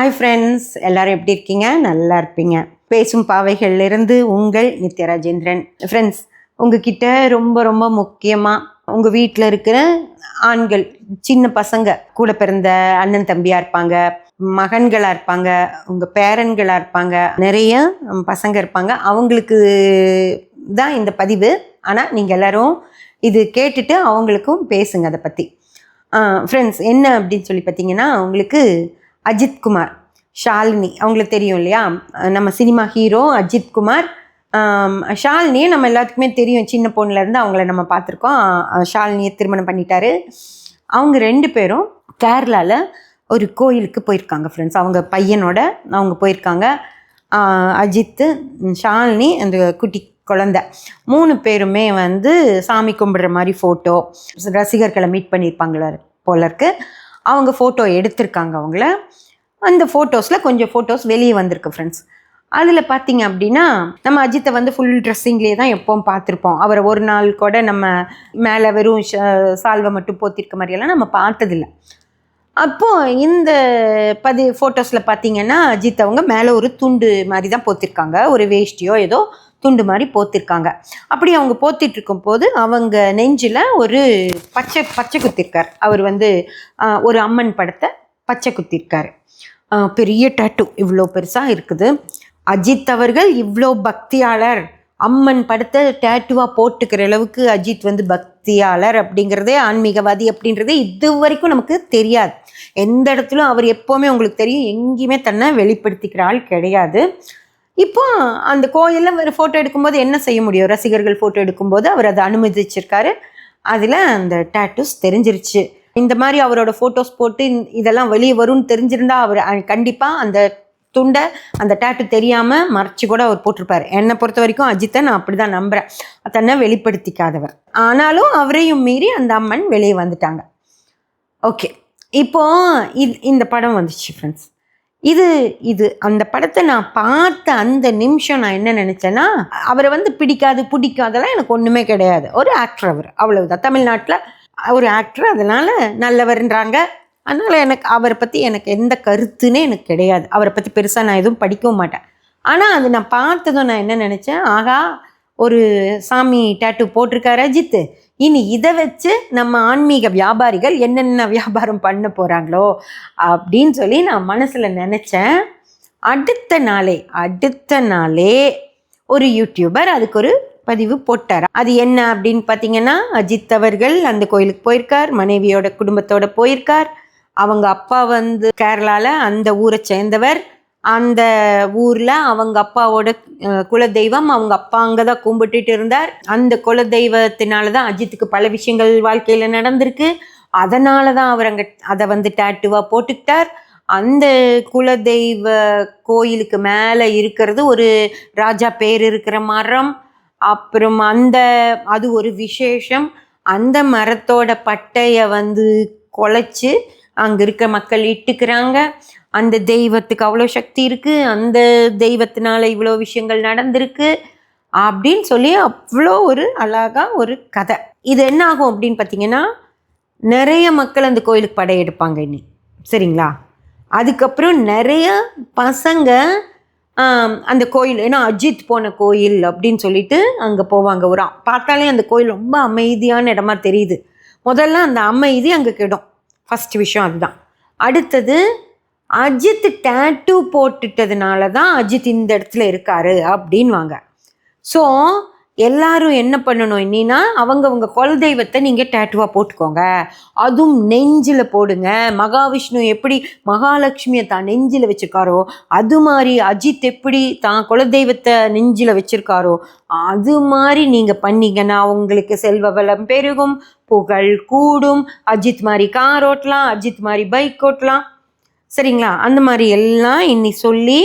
Hi friends எல்லாரும் எப்படி இருக்கீங்க? நல்லா இருப்பீங்க. பேசும் பாவைகள்லேருந்து உங்கள் நித்ய ராஜேந்திரன். ஃப்ரெண்ட்ஸ் உங்ககிட்ட ரொம்ப ரொம்ப முக்கியமாக உங்கள் வீட்டில் இருக்கிற ஆண்கள் சின்ன பசங்க கூட பிறந்த அண்ணன் தம்பியாக இருப்பாங்க மகன்களாக இருப்பாங்க உங்கள் பேரன்களாக இருப்பாங்க நிறைய பசங்க இருப்பாங்க. அவங்களுக்கு தான் இந்த பதிவு. ஆனால் நீங்கள் எல்லாரும் இது கேட்டுட்டு அவங்களுக்கும் பேசுங்க அதை பற்றி ஃப்ரெண்ட்ஸ் என்ன அப்படின்னு சொல்லி பார்த்தீங்கன்னா உங்களுக்கு அஜித் குமார் ஷாலினி அவங்களுக்கு தெரியும் இல்லையா? நம்ம சினிமா ஹீரோ அஜித் குமார். ஷாலினியை நம்ம எல்லாத்துக்குமே தெரியும். சின்ன பொண்ணுலேருந்து அவங்கள நம்ம பார்த்துருக்கோம். ஷாலினியை திருமணம் பண்ணிட்டாரு. அவங்க ரெண்டு பேரும் கேரளாவில் ஒரு கோயிலுக்கு போயிருக்காங்க ஃப்ரெண்ட்ஸ் அவங்க பையனோட அவங்க போயிருக்காங்க. அஜித்து ஷாலினி அந்த குட்டி குழந்த. மூணு பேருமே வந்து சாமி கும்பிடுற மாதிரி ஃபோட்டோ ரசிகர்களை மீட் பண்ணியிருப்பாங்கள போல இருக்குது அவங்க ஃபோட்டோ எடுத்திருக்காங்க அவங்கள. அந்த ஃபோட்டோஸில் கொஞ்சம் ஃபோட்டோஸ் வெளியே வந்திருக்கு ஃப்ரெண்ட்ஸ் அதில் பார்த்தீங்க அப்படின்னா நம்ம அஜித்தை வந்து ஃபுல் ட்ரெஸ்ஸிங்லேயே தான் எப்போவும் பார்த்துருப்போம். அவரை ஒரு நாள் கூட நம்ம மேலே வெறும் சால்வை மட்டும் போத்திருக்க மாதிரியெல்லாம் நம்ம பார்த்ததில்ல. அப்போது இந்த பதி ஃபோட்டோஸில் பார்த்தீங்கன்னா அஜித் அவங்க மேலே ஒரு துண்டு மாதிரி தான் போத்திருக்காங்க. ஒரு வேஷ்டியோ ஏதோ துண்டு மாதிரி போத்திருக்காங்க. அப்படி அவங்க போத்திட்டு இருக்கும்போது அவங்க நெஞ்சில் ஒரு பச்சை பச்சை குத்திருக்கார். அவர் வந்து ஒரு அம்மன் படத்தை பச்சை குத்திருக்காரு. பெரிய டேட்டு இவ்வளோ பெருசாக இருக்குது. அஜித் அவர்கள் இவ்வளோ பக்தியாளர். அம்மன் படத்தை டேட்டுவாக போட்டுக்கிற அளவுக்கு அஜித் வந்து பக்தியாளர் அப்படிங்கிறதே ஆன்மீகவாதி அப்படின்றதே இது வரைக்கும் நமக்கு தெரியாது. எந்த இடத்துலும் அவர் எப்போவுமே உங்களுக்கு தெரியும். எங்கேயுமே தன்னை வெளிப்படுத்திக்கிற ஆள் கிடையாது. இப்போ அந்த கோயிலில் ஒரு ஃபோட்டோ எடுக்கும்போது என்ன செய்ய முடியும்? ரசிகர்கள் ஃபோட்டோ எடுக்கும்போது அவர் அதை அனுமதிச்சிருக்காரு. அதில் அந்த டேட்டூஸ் தெரிஞ்சிருச்சு. இந்த மாதிரி அவரோட ஃபோட்டோஸ் போட்டு இதெல்லாம் வெளியே வரும்னு தெரிஞ்சிருந்தா அவர் கண்டிப்பாக அந்த துண்டை அந்த டேட்டு தெரியாமல் மறைச்சு கூட அவர் போட்டிருப்பார். என்னை பொறுத்த வரைக்கும் அஜித்தை நான் அப்படி தான் நம்புகிறேன் தன்னை வெளிப்படுத்திக்காதவர் ஆனாலும் அவரையும் மீறி அந்த அம்மன் வெளியே வந்துட்டாங்க. ஓகே. இப்போ இது இந்த படம் வந்துச்சு ஃப்ரெண்ட்ஸ் இது இது அந்த படத்தை நான் பார்த்த அந்த நிமிஷம் நான் என்ன நினச்சேன்னா அவரை வந்து பிடிக்காது பிடிக்காதெல்லாம் எனக்கு ஒன்றுமே கிடையாது. ஒரு ஆக்டர் அவர் அவ்வளவுதான். தமிழ்நாட்டில் ஒரு ஆக்டர் அதனால் நல்லவர்ன்றாங்க. அதனால் எனக்கு அவரை பற்றி எனக்கு எந்த கருத்துன்னே எனக்கு கிடையாது. அவரை பற்றி பெருசாக நான் எதுவும் படிக்கவும் மாட்டேன். ஆனால் அது நான் பார்த்ததும் நான் என்ன நினச்சேன் ஆகா ஒரு சாமி டேட்டு போட்டிருக்காரு அஜித்து. இனி இதை வச்சு நம்ம ஆன்மீக வியாபாரிகள் என்னென்ன வியாபாரம் பண்ண போகிறாங்களோ அப்படின்னு சொல்லி நான் மனசில் நினச்சேன். அடுத்த நாளே அடுத்த நாளே ஒரு யூடியூபர் அதுக்கு ஒரு பதிவு போட்டார்? அது என்ன அப்படின்னு பார்த்தீங்கன்னா அஜித் அவர்கள் அந்த கோயிலுக்கு போயிருக்கார் மனைவியோட குடும்பத்தோட போயிருக்கார். அவங்க அப்பா வந்து கேரளாவில் அந்த ஊரை சேர்ந்தவர். அந்த ஊரில் அவங்க அப்பாவோட குலதெய்வம் அவங்க அப்பா அங்கே தான் கும்பிட்டுட்டு இருந்தார். அந்த குலதெய்வத்தினால தான் அஜித்துக்கு பல விஷயங்கள் வாழ்க்கையில் நடந்திருக்கு. அதனால தான் அவர் அங்கே அதை வந்து டேட்டுவாக போட்டுக்கிட்டார். அந்த குலதெய்வ கோயிலுக்கு மேலே இருக்கிறது ஒரு ராஜா பேர் இருக்கிற மரம். அப்புறம் அந்த அது ஒரு விசேஷம். அந்த மரத்தோட பட்டையை வந்து குலைச்சி அங்கே இருக்க மக்கள் இட்டுக்கிறாங்க. அந்த தெய்வத்துக்கு அவ்வளோ சக்தி இருக்குது அந்த தெய்வத்தினால இவ்வளோ விஷயங்கள் நடந்திருக்கு. அப்படின்னு சொல்லி அவ்வளோ ஒரு அழகா ஒரு கதை. இது என்ன ஆகும் அப்படின்னு பார்த்தீங்கன்னா நிறைய மக்கள் அந்த கோயிலுக்கு படையெடுப்பாங்க இன்னி சரிங்களா? அதுக்கப்புறம் நிறைய பசங்க அந்த கோயில் ஏன்னா அஜித் போன கோயில் அப்படின்னு சொல்லிட்டு அங்கே போவாங்க. ஒரு பார்த்தாலே அந்த கோயில் ரொம்ப அமைதியான இடமா தெரியுது. முதல்ல அந்த அமைதி அங்கே கிடும். ஃபஸ்ட் விஷயம் அதுதான். அடுத்தது அஜித் டேட்டூ போட்டுட்டதுனால தான் அஜித் இந்த இடத்துல இருக்காரு அப்படின்வாங்க ஸோ எல்லாரும் என்ன பண்ணணும் என்னன்னா குல குலதெய்வத்தை நீங்கள் டேட்டுவாக போட்டுக்கோங்க. அதுவும் நெஞ்சில் போடுங்க. மகாவிஷ்ணு எப்படி மகாலட்சுமியை தான் நெஞ்சில் வச்சுருக்காரோ அது மாதிரி அஜித் எப்படி தான் குலதெய்வத்தை நெஞ்சில் வச்சுருக்காரோ அது மாதிரி நீங்கள் பண்ணீங்கன்னா உங்களுக்கு செல்வ வளம் பெருகும் புகழ் கூடும். அஜித் மாதிரி கார் ஓட்டலாம் அஜித் மாதிரி பைக் ஓட்டலாம். சரிங்களா? அந்த மாதிரி எல்லாம் இன்னி சொல்லி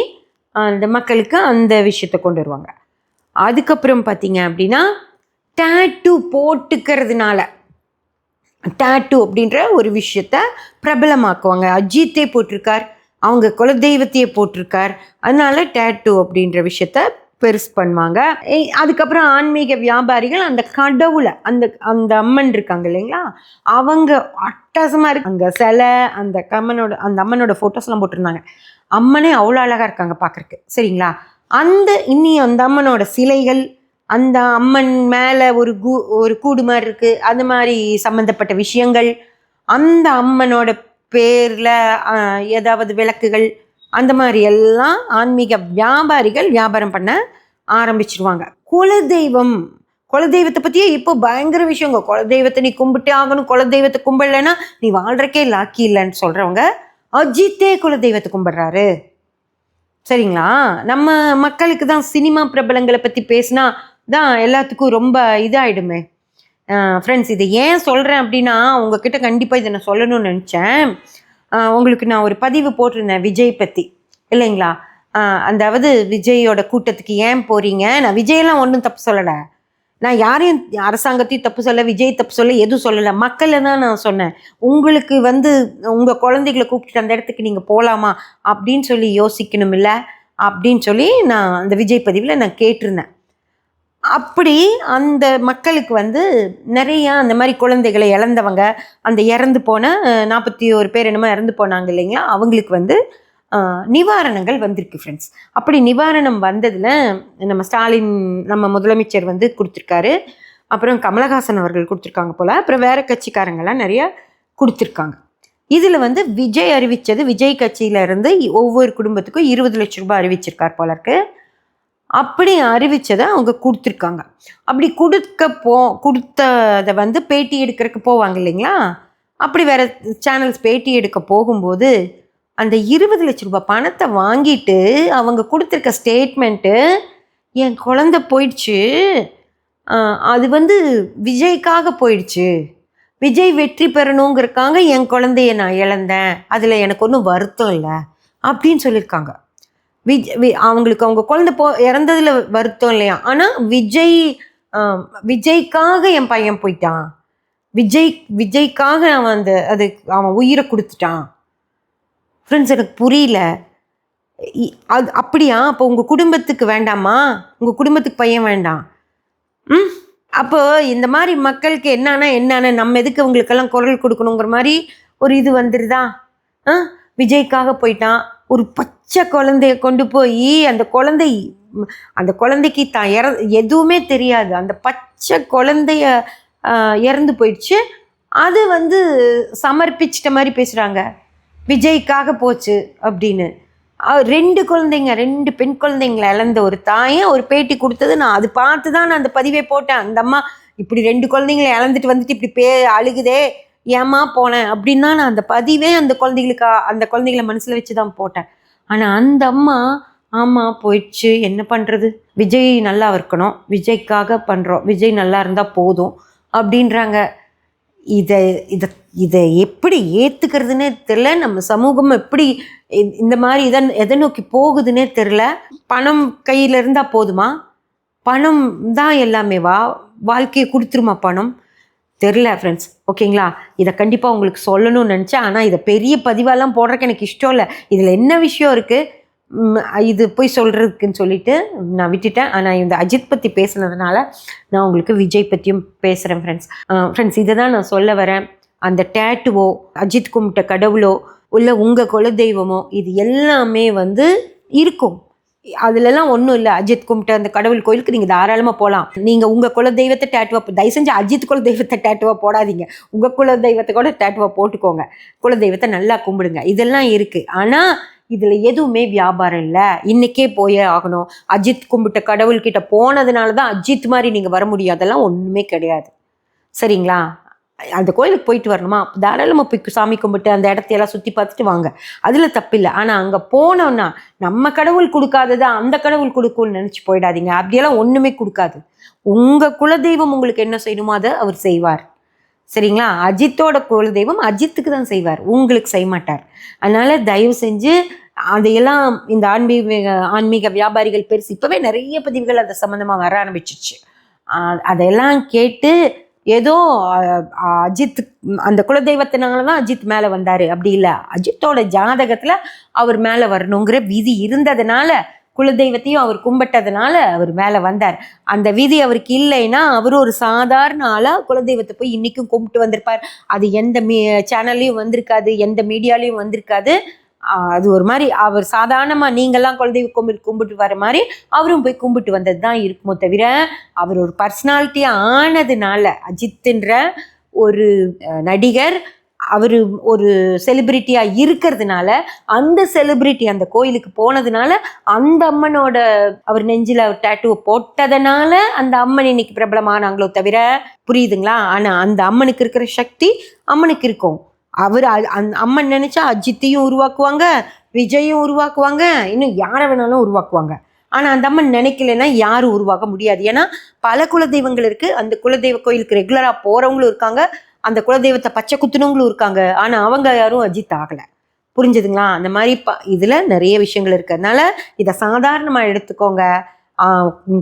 அந்த மக்களுக்கு அந்த விஷயத்தை கொண்டு வருவாங்க. அதுக்கப்புறம் பார்த்தீங்க அப்படின்னா டேட்டு போட்டுக்கிறதுனால. டேட்டு அப்படின்ற ஒரு விஷயத்த பிரபலமாக்குவாங்க. அஜித்தே போட்டிருக்கார் அவங்க குலதெய்வத்தையே போட்டிருக்கார். அதனால டேட்டு அப்படின்ற விஷயத்த பெருசு பண்ணுவாங்க. அதுக்கப்புறம் ஆன்மீக வியாபாரிகள் அந்த கடவுளை அந்த அந்த அம்மன் இருக்காங்க இல்லைங்களா? அவங்க அட்டகாசமாக இருக்கு. அங்கே சிலை அந்த கம்மனோட அந்த அம்மனோட ஃபோட்டோஸ்லாம் போட்டிருந்தாங்க. அம்மனே அவ்வளோ அழகாக இருக்காங்க பார்க்குறக்கு சரிங்களா? அந்த இன்னி அந்த அம்மனோட சிலைகள் அந்த அம்மன் மேலே ஒரு கூ ஒரு கூடு மாதிரி இருக்குது அந்த மாதிரி சம்மந்தப்பட்ட விஷயங்கள் அந்த அம்மனோட பேரில் ஏதாவது விளக்குகள் அந்த மாதிரி எல்லாம் ஆன்மீக வியாபாரிகள் வியாபாரம் பண்ண ஆரம்பிச்சிருவாங்க. குலதெய்வம் குலதெய்வத்தை பற்றியே இப்போ பயங்கர விஷயங்க குலதெய்வத்தை நீ கும்பிட்டே ஆகணும் குலதெய்வத்தை கும்பிடலைன்னா நீ வாழ்றக்கே லாக்கி இல்லைன்னு சொல்கிறவங்க அஜித்தே குலதெய்வத்தை கும்பிடுறாரு. சரிங்களா? நம்ம மக்களுக்கு தான் சினிமா பிரபலங்களை பற்றி பேசினா தான் எல்லாத்துக்கும் ரொம்ப இதாகிடுமே ஃப்ரெண்ட்ஸ் இதை ஏன் சொல்கிறேன் அப்படின்னா உங்ககிட்ட கண்டிப்பாக இதை நான் சொல்லணும்னு நினச்சேன். உங்களுக்கு நான் ஒரு பதிவு போட்டிருந்தேன் விஜய் பற்றி இல்லைங்களா? அதாவது விஜயோட கூட்டத்துக்கு ஏன் போகிறீங்க நான் விஜயெல்லாம் ஒன்றும் தப்பு சொல்லலை. நான் யாரையும் அரசாங்கத்தையும் தப்பு சொல்ல விஜய் தப்பு சொல்ல எதுவும் சொல்லலை. மக்களை தான் நான் சொன்னேன். உங்களுக்கு வந்து உங்கள் குழந்தைகளை கூப்பிட்டு அந்த இடத்துக்கு நீங்கள் போகலாமா அப்படின்னு சொல்லி யோசிக்கணும் இல்லை அப்படின்னு சொல்லி நான் அந்த விஜய் பதிவில் நான் கேட்டிருந்தேன். அப்படி அந்த மக்களுக்கு வந்து நிறையா அந்த மாதிரி குழந்தைகளை இழந்தவங்க அந்த இறந்து போன நாற்பத்தி ஒரு பேர் என்னமோ இறந்து போனாங்க இல்லைங்களா? அவங்களுக்கு வந்து நிவாரணங்கள் வந்திருக்கு ஃப்ரெண்ட்ஸ் அப்படி நிவாரணம் வந்ததில் நம்ம ஸ்டாலின் நம்ம முதலமைச்சர் வந்து கொடுத்துருக்காரு. அப்புறம் கமலஹாசன் அவர்கள் கொடுத்துருக்காங்க போல். அப்புறம் வேறு கட்சிக்காரங்கெல்லாம் நிறையா கொடுத்துருக்காங்க. இதில் வந்து விஜய் அறிவித்தது விஜய் கட்சியிலேருந்து ஒவ்வொரு குடும்பத்துக்கும் இருபது லட்ச ரூபாய் அறிவிச்சிருக்கார் போல இருக்கு. அப்படி அறிவித்ததை அவங்க கொடுத்துருக்காங்க. அப்படி கொடுக்க போ கொடுத்ததை வந்து பேட்டி எடுக்கிறதுக்கு போவாங்க இல்லைங்களா? அப்படி வேற சேனல்ஸ் பேட்டி எடுக்க போகும்போது அந்த இருபது லட்ச ரூபாய் பணத்தை வாங்கிட்டு அவங்க கொடுத்துருக்க ஸ்டேட்மெண்ட்டு என் குழந்த போயிடுச்சு. அது வந்து விஜய்க்காக போயிடுச்சு. விஜய் வெற்றி பெறணுங்கிறக்காங்க என் குழந்தைய நான் இழந்தேன். அதில் எனக்கு ஒன்றும் வருத்தம் இல்லை. அப்படின்னு சொல்லியிருக்காங்க. விஜ் வி- அவங்களுக்கு அவங்க குழந்தை போ இறந்ததில் வருத்தம் இல்லையா? ஆனால் விஜய் விஜய்க்காக என் பையன் போயிட்டான். விஜய் விஜய்க்காக அவன் அந்த அது அவன் உயிரை கொடுத்துட்டான். ஃப்ரெண்ட்ஸ் எனக்கு புரியல. இ- அது அப்படியா? அப்போ உங்கள் குடும்பத்துக்கு வேண்டாமா? உங்கள் குடும்பத்துக்கு பையன் வேண்டாம். ம்? அப்போது இந்த மாதிரி மக்களுக்கு என்னன்னா என்னென்ன நம்ம எதுக்கு அவங்களுக்கெல்லாம் குரல் கொடுக்கணுங்கிற மாதிரி ஒரு இது வந்துடுதா ஆ? விஜய்க்காக போயிட்டான். ஒரு பச்சை குழந்தைய கொண்டு போய் அந்த குழந்தை அந்த குழந்தைக்கு தான் இற எதுவுமே தெரியாது. அந்த பச்சை குழந்தைய இறந்து போயிடுச்சு. அது வந்து சமர்ப்பிச்சிட்ட மாதிரி பேசுகிறாங்க விஜய்க்காக போச்சு அப்படின்னு. ரெண்டு குழந்தைங்க ரெண்டு பெண் குழந்தைங்களை இழந்த ஒரு தாயை ஒரு பேட்டி கொடுத்தது. நான் அது பார்த்து தான் நான் அந்த பதிவை போட்டேன். அந்த அம்மா இப்படி ரெண்டு குழந்தைங்களை இழந்துட்டு வந்துட்டு இப்படி பே அழுகுதே ஏமா போனேன் அப்படின்னா நான் அந்த பதிவே அந்த குழந்தைகளுக்கு அந்த குழந்தைங்கள மனசில் வச்சு தான் போட்டேன். ஆனால் அந்த அம்மா ஆமாம் போயிடுச்சு. என்ன பண்ணுறது விஜய் நல்லா இருக்கணும். விஜய்க்காக பண்ணுறோம் விஜய் நல்லா இருந்தால் போதும். அப்படின்றாங்க. இதை இதை இதை எப்படி ஏற்றுக்கிறதுனே தெரில நம்ம சமூகம் எப்படி இந்த மாதிரி இதை எதை நோக்கி போகுதுன்னே தெரில பணம் கையில் இருந்தால் போதுமா? பணம் தான் எல்லாமே வா வாழ்க்கையை கொடுத்துருமா பணம்? தெரில ஃப்ரெண்ட்ஸ் ஓகேங்களா இதை கண்டிப்பாக உங்களுக்கு சொல்லணும்னு நினச்சேன். ஆனால் இதை பெரிய பதிவாலாம் போடுறதுக்கு எனக்கு இஷ்டம் இல்லை. இதில் என்ன விஷயம் இருக்குது இது போய் சொல்கிறதுக்குன்னு சொல்லிட்டு நான் விட்டுட்டேன். ஆனால் இந்த அஜித் பற்றி பேசுனதுனால நான் உங்களுக்கு விஜய் பற்றியும் பேசுகிறேன் ஃப்ரெண்ட்ஸ் ஃப்ரெண்ட்ஸ் இதை தான் நான் சொல்ல வரேன். அந்த டேட்டுவோ அஜித் கும்பிட்ட கடவுளோ உள்ள உங்கள் குலதெய்வமோ இது எல்லாமே வந்து இருக்கும். அதுலலாம் ஒன்றும் இல்லை. அஜித் கும்பிட்ட அந்த கடவுள் கோயிலுக்கு நீங்கள் தாராளமாக போகலாம் நீங்கள் உங்கள் குல தெய்வத்தை டேட்டுவா தயவு செஞ்சு அஜித் குல தெய்வத்தை டேட்டுவாக போடாதீங்க. உங்கள் குல தெய்வத்தை கூட டேட்டுவா போட்டுக்கோங்க. குல தெய்வத்தை நல்லா கும்பிடுங்க. இதெல்லாம் இருக்குது ஆனால் இதில் எதுவுமே வியாபாரம் இல்லை. இன்னைக்கே போயே ஆகணும். அஜித் கும்பிட்ட கடவுள்கிட்ட போனதுனால தான் அஜித் மாதிரி நீங்கள் வர முடியும் அதெல்லாம் ஒன்றுமே கிடையாது. சரிங்களா? அந்த கோயிலுக்கு போயிட்டு வரணுமா? தாராளமாக போய் சாமி கும்பிட்டு அந்த இடத்தையெல்லாம் சுற்றி பார்த்துட்டு வாங்க. அதில் தப்பில்லை ஆனால் அங்கே போனோன்னா நம்ம கடவுள் கொடுக்காததா அந்த கடவுள் கொடுக்கும்னு நினச்சி போயிடாதீங்க. அப்படியெல்லாம் ஒன்றுமே கொடுக்காது. உங்கள் குலதெய்வம் உங்களுக்கு என்ன செய்யணுமோ அதை அவர் செய்வார். சரிங்களா? அஜித்தோட குலதெய்வம் அஜித்துக்கு தான் செய்வார். உங்களுக்கு செய்ய மாட்டார். அதனால தயவு செஞ்சு அதையெல்லாம் இந்த ஆன்மீக ஆன்மீக வியாபாரிகள் பெருசு. இப்போவே நிறைய பதிவுகள் அது சம்மந்தமாக வர ஆரம்பிச்சிச்சு அதையெல்லாம் கேட்டு ஏதோ அஜித் அந்த குலதெய்வத்தினால தான் அஜித் மேலே வந்தார். அப்படி இல்லை. அஜித்தோட ஜாதகத்தில் அவர் மேலே வரணுங்கிற விதி இருந்ததுனால குலதெய்வத்தையும் அவர் கும்பிட்டதுனால அவர் மேலே வந்தார். அந்த விதி அவருக்கு இல்லைன்னா அவர் ஒரு சாதாரண ஆளாக குலதெய்வத்தை போய் இன்றைக்கும் கும்பிட்டு வந்திருப்பார். அது எந்த மீ சேனல்லையும் வந்திருக்காது எந்த மீடியாலையும் வந்திருக்காது. அது ஒரு மாதிரி அவர் சாதாரணமாக நீங்கள்லாம் குலதெய்வ கும்பிட்டு கும்பிட்டு வர மாதிரி அவரும் போய் கும்பிட்டு வந்தது தான் இருக்குமோ தவிர அவர் ஒரு பர்சனாலிட்டியாக ஆனதுனால அஜித்துன்ற ஒரு நடிகர் அவர் ஒரு செலிபிரிட்டியாக இருக்கிறதுனால அந்த செலிபிரிட்டி அந்த கோயிலுக்கு போனதுனால அந்த அம்மனோட அவர் நெஞ்சில் டேட்டுவை போட்டதுனால அந்த அம்மன் இன்னைக்கு பிரபலமானாங்களோ தவிர புரியுதுங்களா? ஆனால் அந்த அம்மனுக்கு இருக்கிற சக்தி அம்மனுக்கு இருக்கும். அவர் அந் அம்மன் நினச்சா அஜித்தையும் உருவாக்குவாங்க விஜயும் உருவாக்குவாங்க இன்னும் யாரை வேணாலும் உருவாக்குவாங்க. ஆனால் அந்த அம்மன் நினைக்கலன்னா யாரும் உருவாக்க முடியாது. ஏன்னா பல குலதெய்வங்கள் இருக்குது அந்த குலதெய்வ கோயிலுக்கு ரெகுலராக போகிறவங்களும் இருக்காங்க. அந்த குலதெய்வத்தை பச்சை குத்துனவங்களும் இருக்காங்க. ஆனால் அவங்க யாரும் அஜித் ஆகலை. புரிஞ்சுதுங்களா? அந்த மாதிரி ப இதில் நிறைய விஷயங்கள் இருக்கிறதுனால இதை சாதாரணமாக எடுத்துக்கோங்க.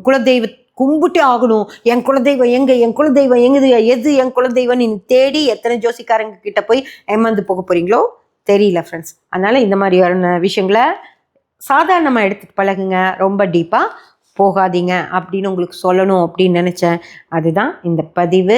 குலதெய்வ கும்பிட்டு ஆகணும். என் குலதெய்வம் எங்க? என் குலதெய்வம் எங்குது? எது என் குலதெய்வம்? நீ தேடி எத்தனை ஜோசிக்காரங்க கிட்ட போய் ஏமாந்து போக போறீங்களோ? தெரியல ஃப்ரெண்ட்ஸ் அதனால இந்த மாதிரியான விஷயங்களை சாதாரணமாக எடுத்துட்டு பழகுங்க. ரொம்ப டீப்பாக போகாதீங்க அப்படின்னு உங்களுக்கு சொல்லணும் அப்படின்னு நினச்சேன். அதுதான் இந்த பதிவு.